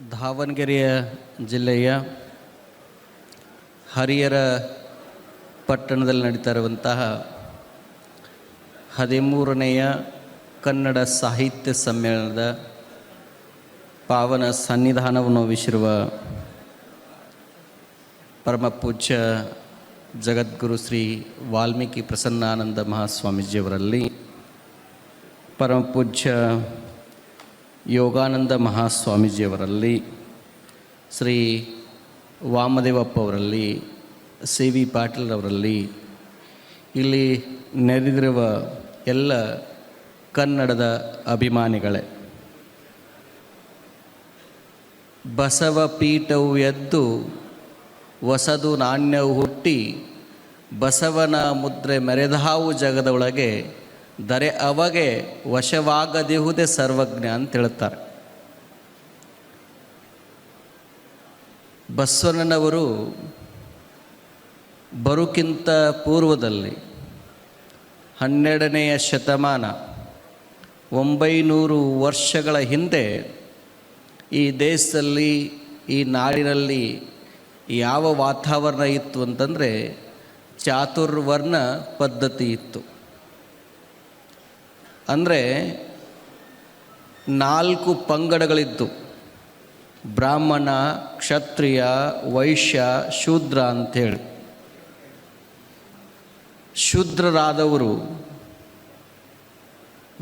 ದಾವಣಗೆರೆಯ ಜಿಲ್ಲೆಯ ಹರಿಯರ ಪಟ್ಟಣದಲ್ಲಿ ನಡೀತಾ ಇರುವಂತಹ ಹದಿಮೂರನೆಯ ಕನ್ನಡ ಸಾಹಿತ್ಯ ಸಮ್ಮೇಳನದ ಪಾವನ ಸನ್ನಿಧಾನವನ್ನು ವಹಿಸಿರುವ ಪರಮ ಪೂಜ್ಯ ಜಗದ್ಗುರು ಶ್ರೀ ವಾಲ್ಮೀಕಿ ಪ್ರಸನ್ನಾನಂದ ಮಹಾಸ್ವಾಮೀಜಿಯವರಲ್ಲಿ ಪರಮ ಪೂಜ್ಯ ಯೋಗಾನಂದ ಮಹಾಸ್ವಾಮೀಜಿಯವರಲ್ಲಿ, ಶ್ರೀ ವಾಮದೇವಪ್ಪ ಅವರಲ್ಲಿ ಸಿ ವಿ ಪಾಟೀಲ್ ಅವರಲ್ಲಿ ಇಲ್ಲಿ ನೆರೆದಿರುವ ಎಲ್ಲ ಕನ್ನಡದ ಅಭಿಮಾನಿಗಳೇ. ಬಸವ ಪೀಠವು ಎದ್ದು ಹೊಸದು ನಾಣ್ಯವು ಹುಟ್ಟಿ ಬಸವನ ಮುದ್ರೆ ಮೆರೆದಾವು ಜಗದ ಒಳಗೆ ದರೆ ಅವಗೆ ವಶವಾಗದಿಹುದೇ ಸರ್ವಜ್ಞ ಅಂತ ಹೇಳ್ತಾರೆ. ಬಸವಣ್ಣನವರು ಬರುಕಿಂತ ಪೂರ್ವದಲ್ಲಿ ಹನ್ನೆರಡನೆಯ ಶತಮಾನ ಒಂಬೈನೂರು ವರ್ಷಗಳ ಹಿಂದೆ ಈ ದೇಶದಲ್ಲಿ, ಈ ನಾಡಿನಲ್ಲಿ ಯಾವ ವಾತಾವರಣ ಇತ್ತು ಅಂತಂದರೆ ಚಾತುರ್ವರ್ಣ ಪದ್ಧತಿ ಇತ್ತು. ಅಂದರೆ ನಾಲ್ಕು ಪಂಗಡಗಳಿದ್ದು. ಬ್ರಾಹ್ಮಣ, ಕ್ಷತ್ರಿಯ, ವೈಶ್ಯ, ಶೂದ್ರ ಅಂಥೇಳಿ. ಶೂದ್ರರಾದವರು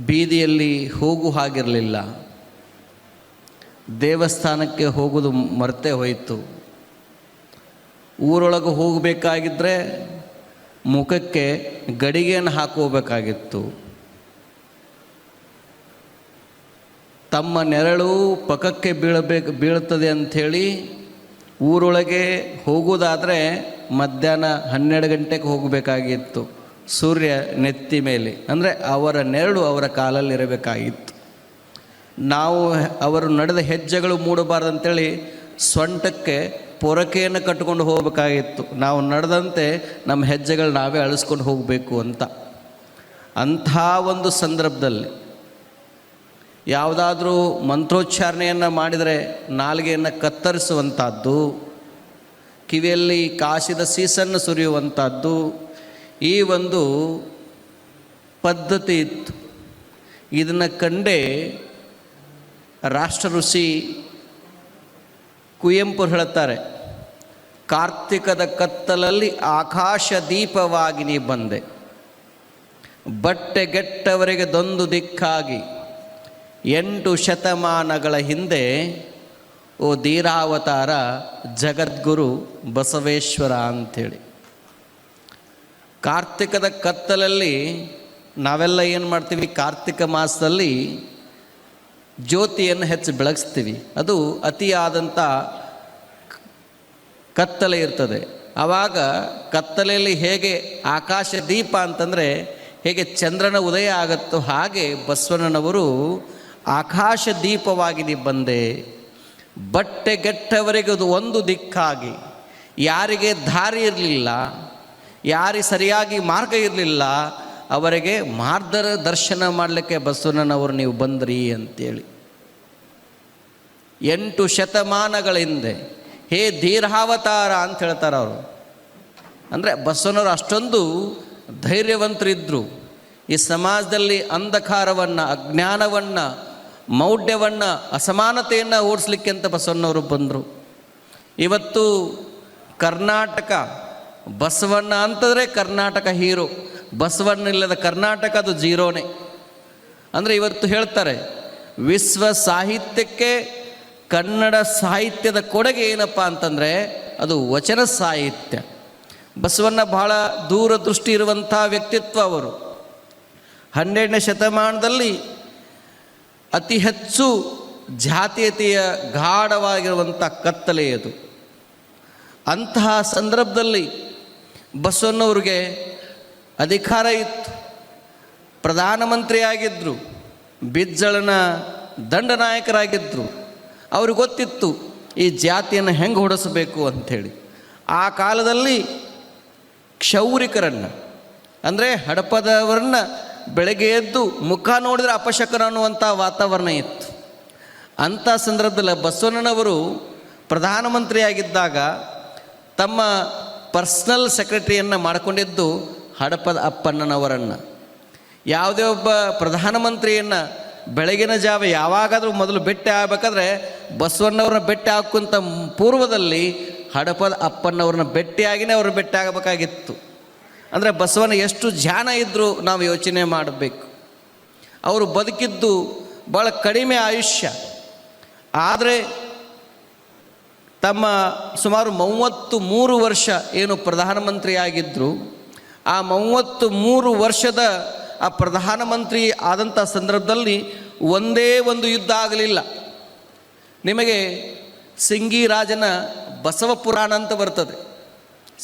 ಬೀದಿಯಲ್ಲಿ ಹೋಗು ಹಾಗಿರಲಿಲ್ಲ. ದೇವಸ್ಥಾನಕ್ಕೆ ಹೋಗೋದು ಮರೆತೇ ಹೋಯಿತು. ಊರೊಳಗೆ ಹೋಗಬೇಕಾಗಿದ್ದರೆ ಮುಖಕ್ಕೆ ಗಡಿಗೆಯನ್ನು ಹಾಕೋಬೇಕಾಗಿತ್ತು. ತಮ್ಮ ನೆರಳು ಪಕ್ಕಕ್ಕೆ ಬೀಳಬೇಕು ಬೀಳ್ತದೆ ಅಂಥೇಳಿ ಊರೊಳಗೆ ಹೋಗುವುದಾದರೆ ಮಧ್ಯಾಹ್ನ ಹನ್ನೆರಡು ಗಂಟೆಗೆ ಹೋಗಬೇಕಾಗಿತ್ತು. ಸೂರ್ಯ ನೆತ್ತಿ ಮೇಲೆ, ಅಂದರೆ ಅವರ ನೆರಳು ಅವರ ಕಾಲಲ್ಲಿ ಇರಬೇಕಾಗಿತ್ತು ನಾವು ಅವರು ನಡೆದ ಹೆಜ್ಜೆಗಳು ಮೂಡಬಾರ್ದು ಅಂತೇಳಿ ಸೊಂಟಕ್ಕೆ ಪೊರಕೆಯನ್ನು ಕಟ್ಟಿಕೊಂಡು ಹೋಗಬೇಕಾಗಿತ್ತು. ನಾವು ನಡೆದಂತೆ ನಮ್ಮ ಹೆಜ್ಜೆಗಳು ನಾವೇ ಅಳಿಸ್ಕೊಂಡು ಹೋಗಬೇಕು ಅಂತ. ಅಂಥ ಒಂದು ಸಂದರ್ಭದಲ್ಲಿ ಯಾವುದಾದ್ರೂ ಮಂತ್ರೋಚ್ಚಾರಣೆಯನ್ನು ಮಾಡಿದರೆ ನಾಲಿಗೆಯನ್ನು ಕತ್ತರಿಸುವಂಥದ್ದು ಕಿವಿಯಲ್ಲಿ ಕಾಸಿದ ಸೀಸನ್ನು ಸುರಿಯುವಂಥದ್ದು ಈ ಒಂದು ಪದ್ಧತಿ ಇತ್ತು. ಇದನ್ನು ಕಂಡೇ ರಾಷ್ಟ್ರ ಋಷಿ ಕುವೆಂಪು ಹೇಳುತ್ತಾರೆ, ಕಾರ್ತಿಕದ ಕತ್ತಲಲ್ಲಿ ಆಕಾಶ ದೀಪವಾಗಿ ನೀ ಬಂದೆ, ಬಟ್ಟೆಗೆಟ್ಟವರಿಗೆ ದೊಂದು ದಿಕ್ಕಾಗಿ ಎಂಟು ಶತಮಾನಗಳ ಹಿಂದೆ, ಓ ಧೀರಾವತಾರ ಜಗದ್ಗುರು ಬಸವೇಶ್ವರ ಅಂಥೇಳಿ. ಕಾರ್ತಿಕದ ಕತ್ತಲಲ್ಲಿ ನಾವೆಲ್ಲ ಏನು ಮಾಡ್ತೀವಿ? ಕಾರ್ತಿಕ ಮಾಸದಲ್ಲಿ ಜ್ಯೋತಿಯನ್ನು ಹೆಚ್ಚು ಬೆಳಗಿಸ್ತೀವಿ. ಅದು ಅತಿಯಾದಂಥ ಕತ್ತಲೆ ಇರ್ತದೆ. ಆವಾಗ ಕತ್ತಲೆಯಲ್ಲಿ ಹೇಗೆ ಆಕಾಶ ದೀಪ ಅಂತಂದರೆ ಹೇಗೆ ಚಂದ್ರನ ಉದಯ ಆಗುತ್ತೋ ಹಾಗೆ ಬಸವಣ್ಣನವರು ಆಕಾಶ ದೀಪವಾಗಿ ಬಂದೆ. ಬಟ್ಟೆಗೆಟ್ಟವರಿಗೆ ಅದು ಒಂದು ದಿಕ್ಕಾಗಿ. ಯಾರಿಗೆ ದಾರಿ ಇರಲಿಲ್ಲ, ಯಾರಿಗೆ ಸರಿಯಾಗಿ ಮಾರ್ಗ ಇರಲಿಲ್ಲ, ಅವರಿಗೆ ಮಾರ್ದರ ದರ್ಶನ ಮಾಡಲಿಕ್ಕೆ ಬಸವಣ್ಣನವರು ನೀವು ಬಂದ್ರಿ ಅಂತೇಳಿ. ಎಂಟು ಶತಮಾನಗಳ ಹಿಂದೆ, ಹೇ ದೀರ್ಘಾವತಾರ ಅಂತ ಹೇಳ್ತಾರೆ ಅವರು. ಅಂದರೆ ಬಸವನವರು ಅಷ್ಟೊಂದು ಧೈರ್ಯವಂತರಿದ್ದರು ಈ ಸಮಾಜದಲ್ಲಿ ಅಂಧಕಾರವನ್ನು, ಅಜ್ಞಾನವನ್ನು ಮೌಢ್ಯವನ್ನು, ಅಸಮಾನತೆಯನ್ನು ಓಡಿಸ್ಲಿಕ್ಕೆ ಅಂತ ಬಸವಣ್ಣವರು ಬಂದರು. ಇವತ್ತು ಕರ್ನಾಟಕ, ಬಸವಣ್ಣ ಅಂತಂದರೆ ಕರ್ನಾಟಕ ಹೀರೋ. ಬಸವಣ್ಣ ಇಲ್ಲದ ಕರ್ನಾಟಕ ಅದು ಜೀರೋನೇ. ಅಂದರೆ ಇವತ್ತು ಹೇಳ್ತಾರೆ, ವಿಶ್ವ ಸಾಹಿತ್ಯಕ್ಕೆ ಕನ್ನಡ ಸಾಹಿತ್ಯದ ಕೊಡುಗೆ ಏನಪ್ಪ ಅಂತಂದರೆ ಅದು ವಚನ ಸಾಹಿತ್ಯ. ಬಸವಣ್ಣ ಬಹಳ ದೂರದೃಷ್ಟಿ ಇರುವಂಥ ವ್ಯಕ್ತಿತ್ವ ಅವರು. ಹನ್ನೆರಡನೇ ಶತಮಾನದಲ್ಲಿ ಅತಿ ಹೆಚ್ಚು ಜಾತೀಯತೆಯ ಗಾಢವಾಗಿರುವಂಥ ಕತ್ತಲೆಯದು ಅಂತಹ ಸಂದರ್ಭದಲ್ಲಿ ಬಸವಣ್ಣವ್ರಿಗೆ ಅಧಿಕಾರ ಇತ್ತು. ಪ್ರಧಾನಮಂತ್ರಿಯಾಗಿದ್ದರು ಬಿಜ್ಜಳನ ದಂಡನಾಯಕರಾಗಿದ್ದರು ಅವ್ರಿಗೆ ಗೊತ್ತಿತ್ತು, ಈ ಜಾತಿಯನ್ನು ಹೆಂಗೆ ಹೊಡೆಸಬೇಕು ಅಂಥೇಳಿ. ಆ ಕಾಲದಲ್ಲಿ ಕ್ಷೌರಿಕರನ್ನು, ಅಂದರೆ ಹಡಪದವರನ್ನ ಬೆಳಗ್ಗೆ ಎದ್ದು ಮುಖ ನೋಡಿದ್ರೆ ಅಪಶಕನ ಅನ್ನುವಂಥ ವಾತಾವರಣ ಇತ್ತು. ಅಂಥ ಸಂದರ್ಭದಲ್ಲಿ ಬಸವಣ್ಣನವರು ಪ್ರಧಾನಮಂತ್ರಿಯಾಗಿದ್ದಾಗ ತಮ್ಮ ಪರ್ಸ್ನಲ್ ಸೆಕ್ರೆಟರಿಯನ್ನು ಮಾಡಿಕೊಂಡಿದ್ದು ಹಡಪದ ಅಪ್ಪಣ್ಣನವರನ್ನು. ಯಾವುದೇ ಒಬ್ಬ ಪ್ರಧಾನಮಂತ್ರಿಯನ್ನು ಬೆಳಗಿನ ಜಾವ ಯಾವಾಗಾದರೂ ಮೊದಲು ಭೇಟಿ ಆಗಬೇಕಾದ್ರೆ ಬಸವಣ್ಣವ್ರನ್ನ ಭೇಟಿ ಹಾಕುವಂಥ ಪೂರ್ವದಲ್ಲಿ ಹಡಪದ ಅಪ್ಪಣ್ಣವ್ರನ್ನ ಭೇಟಿಯಾಗಿನೇ ಅವ್ರನ್ನ ಭೇಟಿ ಆಗಬೇಕಾಗಿತ್ತು. ಅಂದರೆ ಬಸವನ ಎಷ್ಟು ಧ್ಯಾನ ಇದ್ದರೂ ನಾವು ಯೋಚನೆ ಮಾಡಬೇಕು. ಅವರು ಬದುಕಿದ್ದು ಭಾಳ ಕಡಿಮೆ ಆಯುಷ್ಯ. ಆದರೆ ತಮ್ಮ ಸುಮಾರು ಮೂವತ್ತು ಮೂರು ವರ್ಷ ಏನು ಪ್ರಧಾನಮಂತ್ರಿ ಆಗಿದ್ದರು ಆ ಮೂವತ್ತು ಮೂರು ವರ್ಷದ ಆ ಪ್ರಧಾನಮಂತ್ರಿ ಆದಂಥ ಸಂದರ್ಭದಲ್ಲಿ ಒಂದೇ ಒಂದು ಯುದ್ಧ ಆಗಲಿಲ್ಲ. ನಿಮಗೆ ಸಿಂಗಿರಾಜನ ಬಸವ ಪುರಾಣ ಅಂತ ಬರ್ತದೆ.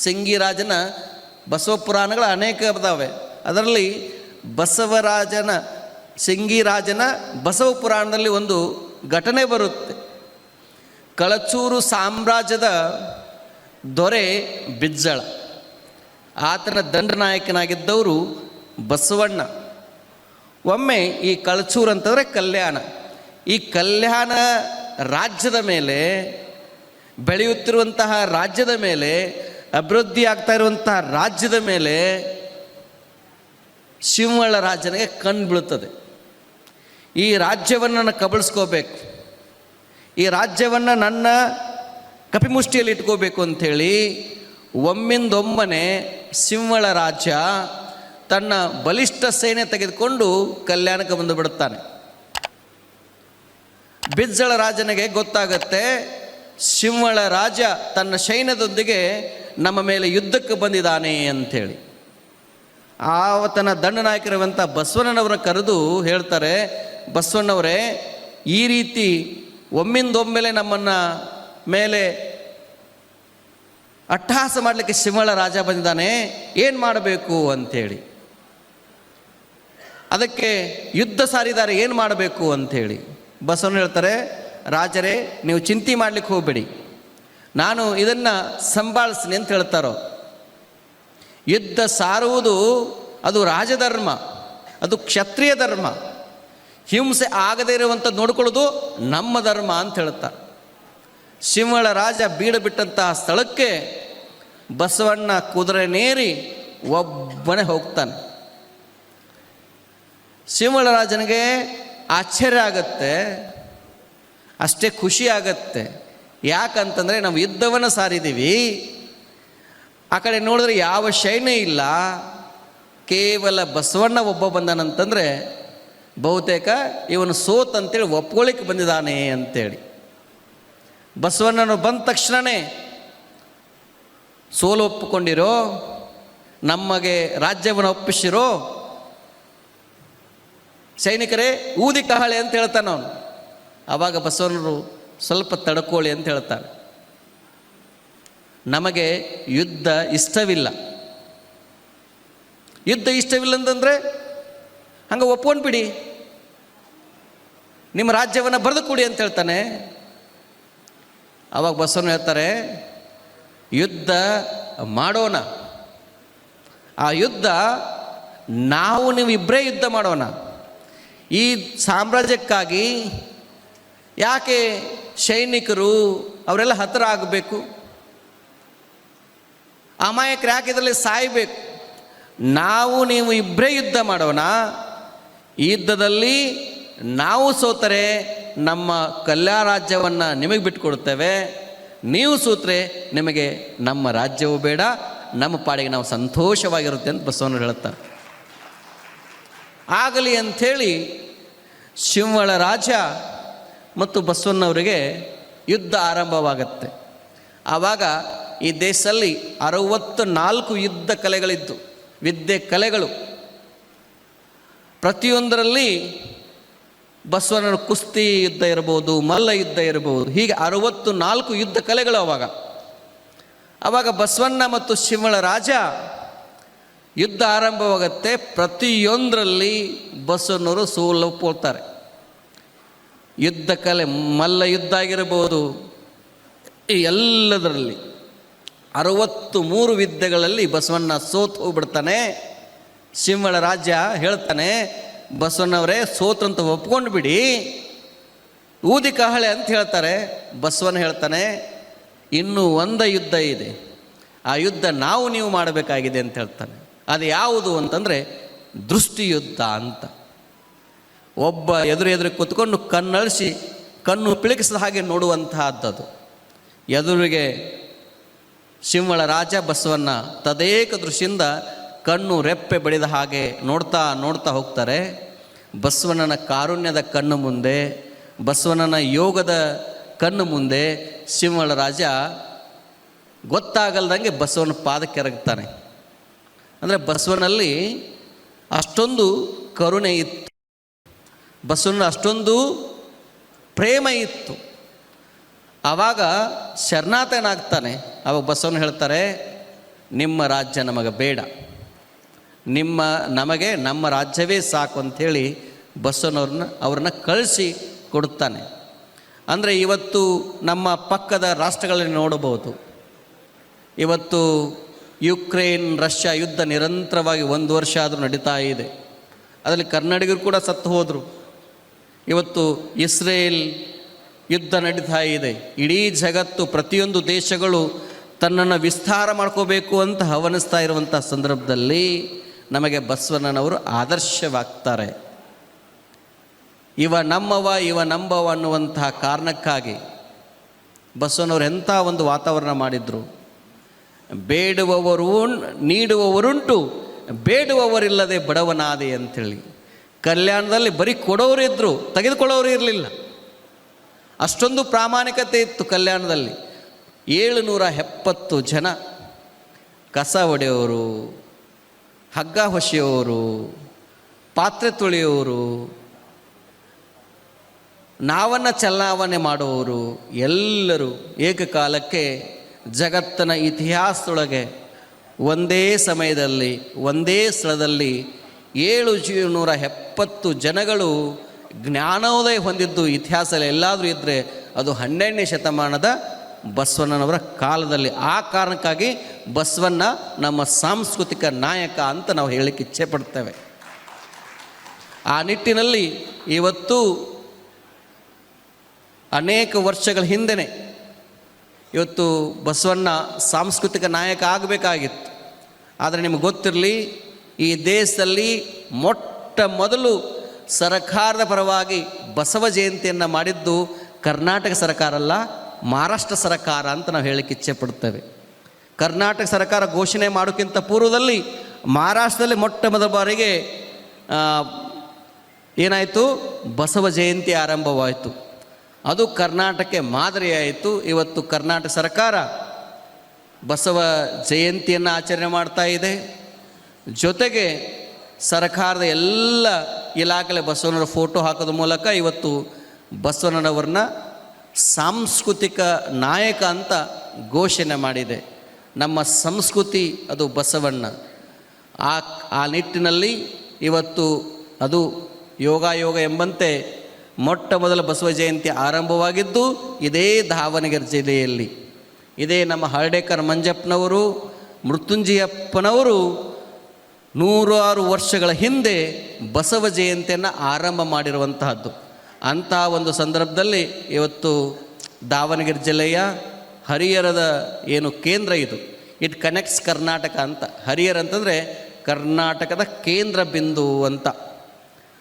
ಸಿಂಗಿರಾಜನ ಪುರಾಣಗಳು ಅನೇಕ ಇದ್ದಾವೆ ಅದರಲ್ಲಿ ಬಸವರಾಜನ, ಸಿಂಗಿರಾಜನ ಬಸವ ಪುರಾಣದಲ್ಲಿ ಒಂದು ಘಟನೆ ಬರುತ್ತೆ. ಕಳಚೂರು ಸಾಮ್ರಾಜ್ಯದ ದೊರೆ ಬಿಜ್ಜಳ. ಆತನ ದಂಡನಾಯಕನಾಗಿದ್ದವರು ಬಸವಣ್ಣ. ಒಮ್ಮೆ ಈ ಕಳಚೂರು ಅಂತಂದರೆ ಕಲ್ಯಾಣ. ಈ ಕಲ್ಯಾಣ ರಾಜ್ಯದ ಮೇಲೆ, ಬೆಳೆಯುತ್ತಿರುವಂತಹ ರಾಜ್ಯದ ಮೇಲೆ ಅಭಿವೃದ್ಧಿ ಆಗ್ತಾ ಇರುವಂತಹ ರಾಜ್ಯದ ಮೇಲೆ ಸಿಂಹಳ ರಾಜನಿಗೆ ಕಣ್ಣು ಬೀಳುತ್ತದೆ. ಈ ರಾಜ್ಯವನ್ನು ನಾನು ಕಬಳಿಸ್ಕೋಬೇಕು. ಈ ರಾಜ್ಯವನ್ನು ನನ್ನ ಕಪಿಮುಷ್ಟಿಯಲ್ಲಿ ಇಟ್ಕೋಬೇಕು ಅಂಥೇಳಿ ಒಮ್ಮಿಂದೊಮ್ಮನೆ ಸಿಂಹಳ ರಾಜ್ಯ ತನ್ನ ಬಲಿಷ್ಠ ಸೇನೆ ತೆಗೆದುಕೊಂಡು ಕಲ್ಯಾಣಕ್ಕೆ ಬಂದು ಬಿಡುತ್ತಾನೆ. ಬಿಜ್ಜಳ ರಾಜನಿಗೆ ಗೊತ್ತಾಗತ್ತೆ ಸಿಂಹಳ ರಾಜ ತನ್ನ ಸೈನ್ಯದೊಂದಿಗೆ ನಮ್ಮ ಮೇಲೆ ಯುದ್ಧಕ್ಕೆ ಬಂದಿದ್ದಾನೆ ಅಂಥೇಳಿ. ಆವತನ ದಂಡನಾಯಕರವಂಥ ಬಸವಣ್ಣನವರ ಕರೆದು ಹೇಳ್ತಾರೆ, ಬಸವಣ್ಣವರೇ, ಈ ರೀತಿ ಒಮ್ಮಿಂದೊಮ್ಮೆಲೆ ನಮ್ಮನ್ನು ಮೇಲೆ ಅಟ್ಟಹಾಸ ಮಾಡಲಿಕ್ಕೆ ಸಿಂಹಳ ರಾಜ ಬಂದಿದ್ದಾನೆ, ಏನು ಮಾಡಬೇಕು ಅಂಥೇಳಿ. ಅದಕ್ಕೆ ಯುದ್ಧ ಸಾರಿದ್ದಾರೆ, ಏನು ಮಾಡಬೇಕು ಅಂಥೇಳಿ. ಬಸವಣ್ಣ ಹೇಳ್ತಾರೆ, ರಾಜರೇ, ನೀವು ಚಿಂತೆ ಮಾಡಲಿಕ್ಕೆ ಹೋಗಬೇಡಿ. ನಾನು ಇದನ್ನು ಸಂಭಾಳಿಸ್ತೀನಿ ಅಂತ ಹೇಳ್ತಾರೋ. ಯುದ್ಧ ಸಾರುವುದು ಅದು ರಾಜಧರ್ಮ, ಅದು ಕ್ಷತ್ರಿಯ ಧರ್ಮ. ಹಿಂಸೆ ಆಗದೇ ಇರುವಂಥ ನೋಡ್ಕೊಳ್ಳೋದು ನಮ್ಮ ಧರ್ಮ ಅಂತ ಹೇಳ್ತಾರೆ ಸಿಂಹಳ ರಾಜ ಬೀಡು ಬಿಟ್ಟಂತಹ ಸ್ಥಳಕ್ಕೆ ಬಸವಣ್ಣ ಕುದುರೆ ನೇರಿ ಒಬ್ಬನೇ ಹೋಗ್ತಾನೆ. ಸಿಂಹಳ ರಾಜನಿಗೆ ಆಶ್ಚರ್ಯ ಆಗತ್ತೆ, ಅಷ್ಟೇ ಖುಷಿ ಆಗತ್ತೆ. ಯಾಕಂತಂದರೆ ನಾವು ಯುದ್ಧವನ್ನು ಸಾರಿದ್ದೀವಿ. ಆ ಕಡೆ ನೋಡಿದ್ರೆ ಯಾವ ಶೈನ ಇಲ್ಲ. ಕೇವಲ ಬಸವಣ್ಣ ಒಬ್ಬ ಬಂದಾನಂತಂದರೆ ಬಹುತೇಕ ಇವನು ಸೋತ್ ಅಂತೇಳಿ ಒಪ್ಕೊಳ್ಳಿಕ್ಕೆ ಬಂದಿದ್ದಾನೆ ಅಂತೇಳಿ. ಬಸವಣ್ಣನು ಬಂದ ತಕ್ಷಣವೇ ಸೋಲು ಒಪ್ಪಿಕೊಂಡಿರೋ, ನಮಗೆ ರಾಜ್ಯವನ್ನು ಒಪ್ಪಿಸಿರೋ ಸೈನಿಕರೇ ಊದಿ ಕಹಳೆ ಅಂತ ಹೇಳ್ತಾನೆ ಅವನು. ಆವಾಗ ಬಸವಣ್ಣರು ಸ್ವಲ್ಪ ತಡ್ಕೊಳ್ಳಿ ಅಂತ ಹೇಳ್ತಾರೆ. ನಮಗೆ ಯುದ್ಧ ಇಷ್ಟವಿಲ್ಲ. ಯುದ್ಧ ಇಷ್ಟವಿಲ್ಲ ಅಂತಂದರೆ, ಹಂಗೆ ಒಪ್ಕೊಂಡ್ಬಿಡಿ ನಿಮ್ಮ ರಾಜ್ಯವನ್ನು ಬರೆದು ಕೊಡಿ ಅಂತ ಹೇಳ್ತಾನೆ. ಅವಾಗ ಬಸವನು ಹೇಳ್ತಾರೆ, ಯುದ್ಧ ಮಾಡೋಣ. ಆ ಯುದ್ಧ ನಾವು ನೀವು ಇಬ್ಬರೇ ಯುದ್ಧ ಮಾಡೋಣ. ಈ ಸಾಮ್ರಾಜ್ಯಕ್ಕಾಗಿ ಯಾಕೆ ಸೈನಿಕರು ಅವರೆಲ್ಲ ಹತ್ತಿರ ಆಗಬೇಕು? ಅಮಾಯಕರು ಯಾಕೆ ಇದರಲ್ಲಿ ಸಾಯಬೇಕು? ನಾವು ನೀವು ಇಬ್ಬರೇ ಯುದ್ಧ ಮಾಡೋಣ. ಯುದ್ಧದಲ್ಲಿ ನಾವು ಸೋತರೆ ನಮ್ಮ ಕಲ್ಯಾಣ ರಾಜ್ಯವನ್ನು ನಿಮಗೆ ಬಿಟ್ಟುಕೊಡುತ್ತೇವೆ. ನೀವು ಸೋತ್ರೆ ನಿಮಗೆ ನಮ್ಮ ರಾಜ್ಯವೂ ಬೇಡ, ನಮ್ಮ ಪಾಡಿಗೆ ನಾವು ಸಂತೋಷವಾಗಿರುತ್ತೆ ಅಂತ ಬಸವಣ್ಣ ಹೇಳುತ್ತಾರೆ. ಆಗಲಿ ಅಂಥೇಳಿ ಸಿಂಹಳ ರಾಜ ಮತ್ತು ಬಸವಣ್ಣವರಿಗೆ ಯುದ್ಧ ಆರಂಭವಾಗತ್ತೆ. ಆವಾಗ ಈ ದೇಶದಲ್ಲಿ ಅರವತ್ತು ನಾಲ್ಕು ಯುದ್ಧ ಕಲೆಗಳಿದ್ದು. ವಿದ್ಯೆ ಕಲೆಗಳು. ಪ್ರತಿಯೊಂದರಲ್ಲಿ ಬಸವಣ್ಣನ ಕುಸ್ತಿ ಯುದ್ಧ ಇರ್ಬೋದು ಮಲ್ಲ ಯುದ್ಧ ಇರಬಹುದು, ಹೀಗೆ ಅರವತ್ತು ನಾಲ್ಕು ಯುದ್ಧ ಕಲೆಗಳು ಅವಾಗ ಆವಾಗ ಬಸವಣ್ಣ ಮತ್ತು ಶಿವಳ ರಾಜ ಯುದ್ಧ ಆರಂಭವಾಗತ್ತೆ. ಪ್ರತಿಯೊಂದರಲ್ಲಿ ಬಸವಣ್ಣವರು ಸೋಲೊಪ್ಕೊಳ್ತಾರೆ ಯುದ್ಧ ಕಲೆ ಮಲ್ಲ ಯುದ್ಧ ಆಗಿರಬಹುದು. ಈ ಎಲ್ಲದರಲ್ಲಿ ಅರವತ್ತು ಮೂರು ವಿದ್ಯೆಗಳಲ್ಲಿ ಬಸವಣ್ಣ ಸೋತು ಹೋಗ್ಬಿಡ್ತಾನೆ. ಸಿಂಹಳ ರಾಜ್ಯ ಹೇಳ್ತಾನೆ, ಬಸವಣ್ಣವರೇ ಸೋತ್ರಂತ ಒಪ್ಕೊಂಡು ಬಿಡಿ. ಊದಿ ಕಹಳೆ ಅಂತ ಹೇಳ್ತಾರೆ ಬಸವನ ಹೇಳ್ತಾನೆ, ಇನ್ನೂ ಒಂದು ಯುದ್ಧ ಇದೆ. ಆ ಯುದ್ಧ ನಾವು ನೀವು ಮಾಡಬೇಕಾಗಿದೆ ಅಂತ ಹೇಳ್ತಾನೆ. ಅದು ಯಾವುದು ಅಂತಂದರೆ ದೃಷ್ಟಿಯುದ್ಧ ಅಂತ. ಒಬ್ಬ ಎದುರು ಎದುರು ಕೂತ್ಕೊಂಡು ಕಣ್ಣಳಿಸಿ ಕಣ್ಣು ಪಿಳಕಿಸಿದ ಹಾಗೆ ನೋಡುವಂತಹದ್ದದು. ಎದುರಿಗೆ ಸಿಂಹಳ ರಾಜ ಬಸವನ್ನ ತದೇಕ ದೃಷ್ಟಿಯಿಂದ ಕಣ್ಣು ರೆಪ್ಪೆ ಬಡಿದ ಹಾಗೆ ನೋಡ್ತಾ ನೋಡ್ತಾ ಹೋಗ್ತಾರೆ. ಬಸವಣ್ಣನ ಕಾರುಣ್ಯದ ಕಣ್ಣು ಮುಂದೆ, ಬಸವಣ್ಣನ ಯೋಗದ ಕಣ್ಣು ಮುಂದೆ ಸಿಂಹಳ ರಾಜ ಗೊತ್ತಾಗಲ್ದಂಗೆ ಬಸವನ ಪಾದ ಎರಗ್ತಾನೆ ಅಂದರೆ ಬಸವನಲ್ಲಿ ಅಷ್ಟೊಂದು ಕರುಣೆ ಇತ್ತು. ಬಸವನ ಅಷ್ಟೊಂದು ಪ್ರೇಮ ಇತ್ತು. ಆವಾಗ ಶರಣಾತನಾಗ್ತಾನೆ ಆವಾಗ ಬಸವನ ಹೇಳ್ತಾರೆ, ನಿಮ್ಮ ರಾಜ್ಯ ನಮಗೆ ಬೇಡ. ನಿಮ್ಮ ನಮಗೆ, ನಮ್ಮ ರಾಜ್ಯವೇ ಸಾಕು ಅಂಥೇಳಿ ಬಸವನವ್ರನ್ನ ಅವ್ರನ್ನ ಕಳಿಸಿ ಕೊಡುತ್ತಾನೆ. ಅಂದರೆ ಇವತ್ತು ನಮ್ಮ ಪಕ್ಕದ ರಾಷ್ಟ್ರಗಳಲ್ಲಿ ನೋಡಬಹುದು. ಇವತ್ತು ಯುಕ್ರೇನ್, ರಷ್ಯಾ ಯುದ್ಧ ನಿರಂತರವಾಗಿ ಒಂದು ವರ್ಷ ಆದರೂ ನಡೀತಾ ಇದೆ. ಅದರಲ್ಲಿ ಕನ್ನಡಿಗರು ಕೂಡ ಸತ್ತು ಹೋದರು. ಇವತ್ತು ಇಸ್ರೇಲ್ ಯುದ್ಧ ನಡೀತಾ ಇದೆ. ಇಡೀ ಜಗತ್ತು ಪ್ರತಿಯೊಂದು ದೇಶಗಳು ತನ್ನನ್ನು ವಿಸ್ತಾರ ಮಾಡ್ಕೋಬೇಕು ಅಂತ ಹವನಿಸ್ತಾ ಇರುವಂಥ ಸಂದರ್ಭದಲ್ಲಿ ನಮಗೆ ಬಸವಣ್ಣನವರು ಆದರ್ಶವಾಗ್ತಾರೆ. ಇವ ನಮ್ಮವ, ಇವ ನಂಬವ ಅನ್ನುವಂತಹ ಕಾರಣಕ್ಕಾಗಿ ಬಸವನವರು ಎಂಥ ಒಂದು ವಾತಾವರಣ ಮಾಡಿದರು. ಬೇಡುವವರು ನೀಡುವವರುಂಟು, ಬೇಡುವವರಿಲ್ಲದೆ ಬಡವನಾದೆ ಅಂಥೇಳಿ. ಕಲ್ಯಾಣದಲ್ಲಿ ಬರೀ ಕೊಡೋರಿದ್ದರು ತೆಗೆದುಕೊಳ್ಳೋರು ಇರಲಿಲ್ಲ. ಅಷ್ಟೊಂದು ಪ್ರಾಮಾಣಿಕತೆ ಇತ್ತು ಕಲ್ಯಾಣದಲ್ಲಿ. ಏಳುನೂರ ಎಪ್ಪತ್ತು ಜನ, ಕಸ ಹೊಡೆಯೋರು, ಹಗ್ಗ ಹೊಸೆಯೋರು, ಪಾತ್ರೆ ತೊಳೆಯೋರು, ನಾವನ್ನ ಚಲಾವಣೆ ಮಾಡುವವರು ಎಲ್ಲರೂ ಏಕಕಾಲಕ್ಕೆ ಜಗತ್ತಿನ ಇತಿಹಾಸದೊಳಗೆ ಒಂದೇ ಸಮಯದಲ್ಲಿ, ಒಂದೇ ಸ್ಥಳದಲ್ಲಿ ಏಳು ನೂರ ಎಪ್ಪತ್ತು ಜನಗಳು ಜ್ಞಾನೋದಯ ಹೊಂದಿದ್ದು ಇತಿಹಾಸದಲ್ಲಿ ಎಲ್ಲಾದರೂ ಇದ್ದರೆ ಅದು ಹನ್ನೆರಡನೇ ಶತಮಾನದ ಬಸವಣ್ಣನವರ ಕಾಲದಲ್ಲಿ. ಆ ಕಾರಣಕ್ಕಾಗಿ ಬಸವಣ್ಣ ನಮ್ಮ ಸಾಂಸ್ಕೃತಿಕ ನಾಯಕ ಅಂತ ನಾವು ಹೇಳಲಿಕ್ಕೆ ಇಚ್ಛೆ ಪಡ್ತೇವೆ. ಆ ನಿಟ್ಟಿನಲ್ಲಿ ಇವತ್ತು ಅನೇಕ ವರ್ಷಗಳ ಹಿಂದೆನೆ ಇವತ್ತು ಬಸವಣ್ಣ ಸಾಂಸ್ಕೃತಿಕ ನಾಯಕ ಆಗಬೇಕಾಗಿತ್ತು. ಆದರೆ ನಿಮಗೆ ಗೊತ್ತಿರಲಿ ಈ ದೇಶದಲ್ಲಿ ಮೊಟ್ಟ ಮೊದಲು ಸರಕಾರದ ಪರವಾಗಿ ಬಸವ ಜಯಂತಿಯನ್ನು ಮಾಡಿದ್ದು ಕರ್ನಾಟಕ ಸರ್ಕಾರ ಅಲ್ಲ, ಮಹಾರಾಷ್ಟ್ರ ಸರ್ಕಾರ ಅಂತ ನಾವು ಹೇಳಕ್ಕೆ ಇಚ್ಛೆ ಪಡ್ತೇವೆ ಕರ್ನಾಟಕ ಸರ್ಕಾರ ಘೋಷಣೆ ಮಾಡೋಕ್ಕಿಂತ ಪೂರ್ವದಲ್ಲಿ ಮಹಾರಾಷ್ಟ್ರದಲ್ಲಿ ಮೊಟ್ಟ ಮೊದಲ ಬಾರಿಗೆ ಏನಾಯಿತು? ಬಸವ ಜಯಂತಿ ಆರಂಭವಾಯಿತು. ಅದು ಕರ್ನಾಟಕಕ್ಕೆ ಮಾದರಿಯಾಯಿತು. ಇವತ್ತು ಕರ್ನಾಟಕ ಸರ್ಕಾರ ಬಸವ ಜಯಂತಿಯನ್ನು ಆಚರಣೆ ಮಾಡ್ತಾ ಇದೆ. ಜೊತೆಗೆ ಸರ್ಕಾರದ ಎಲ್ಲ ಇಲಾಖೆಲೆ ಬಸವಣ್ಣರ ಫೋಟೋ ಹಾಕೋದ ಮೂಲಕ ಇವತ್ತು ಬಸವಣ್ಣನವ್ರನ್ನ ಸಾಂಸ್ಕೃತಿಕ ನಾಯಕ ಅಂತ ಘೋಷಣೆ ಮಾಡಿದೆ. ನಮ್ಮ ಸಂಸ್ಕೃತಿ ಅದು ಬಸವಣ್ಣ. ಆ ಆ ನಿಟ್ಟಿನಲ್ಲಿ ಇವತ್ತು ಅದು ಯೋಗ ಯೋಗ ಎಂಬಂತೆ ಮೊಟ್ಟ ಮೊದಲ ಬಸವ ಜಯಂತಿ ಆರಂಭವಾಗಿದ್ದು ಇದೇ ದಾವಣಗೆರೆ ಜಿಲ್ಲೆಯಲ್ಲಿ. ಇದೇ ನಮ್ಮ ಹರ್ಡೇಕರ್ ಮಂಜಪ್ಪನವರು, ಮೃತ್ಯುಂಜಯಪ್ಪನವರು ನೂರಾರು ವರ್ಷಗಳ ಹಿಂದೆ ಬಸವ ಜಯಂತಿಯನ್ನು ಆರಂಭ ಮಾಡಿರುವಂತಹದ್ದು. ಅಂಥ ಒಂದು ಸಂದರ್ಭದಲ್ಲಿ ಇವತ್ತು ದಾವಣಗೆರೆ ಜಿಲ್ಲೆಯ ಹರಿಹರದ ಏನು ಕೇಂದ್ರ ಇದು. ಇಟ್ ಕನೆಕ್ಟ್ಸ್ ಕರ್ನಾಟಕ ಅಂತ. ಹರಿಹರ ಅಂತಂದರೆ ಕರ್ನಾಟಕದ ಕೇಂದ್ರ ಬಿಂದು ಅಂತ.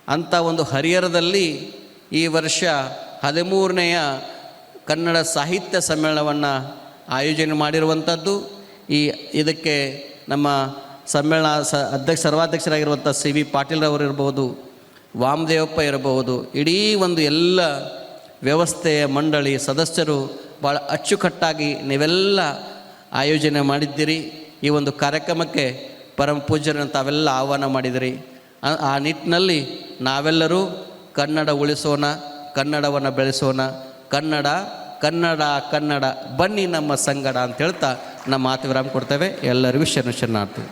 ಅಂಥ ಒಂದು ಹರಿಹರದಲ್ಲಿ ಈ ವರ್ಷ ಹದಿಮೂರನೆಯ ಕನ್ನಡ ಸಾಹಿತ್ಯ ಸಮ್ಮೇಳನವನ್ನು ಆಯೋಜನೆ ಮಾಡಿರುವಂಥದ್ದು. ಈ ಇದಕ್ಕೆ ನಮ್ಮ ಸಮ್ಮೇಳನ ಸ ಅಧ್ಯಕ್ಷ ಸರ್ವಾಧ್ಯಕ್ಷರಾಗಿರುವಂಥ ಸಿ ವಿ ಪಾಟೀಲ್ರವರು ಇರ್ಬೋದು, ವಾಮದೇವಪ್ಪ ಇರಬಹುದು ಇಡೀ ಒಂದು ಎಲ್ಲ ವ್ಯವಸ್ಥೆಯ ಮಂಡಳಿ ಸದಸ್ಯರು ಭಾಳ ಅಚ್ಚುಕಟ್ಟಾಗಿ ನೀವೆಲ್ಲ ಆಯೋಜನೆ ಮಾಡಿದ್ದೀರಿ. ಈ ಒಂದು ಕಾರ್ಯಕ್ರಮಕ್ಕೆ ಪರಮ ಪೂಜ್ಯರನ್ನು ತಾವೆಲ್ಲ ಆಹ್ವಾನ ಮಾಡಿದಿರಿ. ಆ- ಆ ನಿಟ್ಟಿನಲ್ಲಿ ನಾವೆಲ್ಲರೂ ಕನ್ನಡ ಉಳಿಸೋಣ, ಕನ್ನಡವನ್ನು ಬೆಳೆಸೋಣ, ಕನ್ನಡ ಕನ್ನಡ ಕನ್ನಡ ಬನ್ನಿ ನಮ್ಮ ಸಂಗಡ ಅಂತ ಹೇಳ್ತಾ ನಮ್ಮ ಮಾತು ವಿರಾಮ ಕೊಡ್ತೇವೆ. ಎಲ್ಲರಿಗೂ ಶರಣ ಶರಣಾರ್ಥಿ.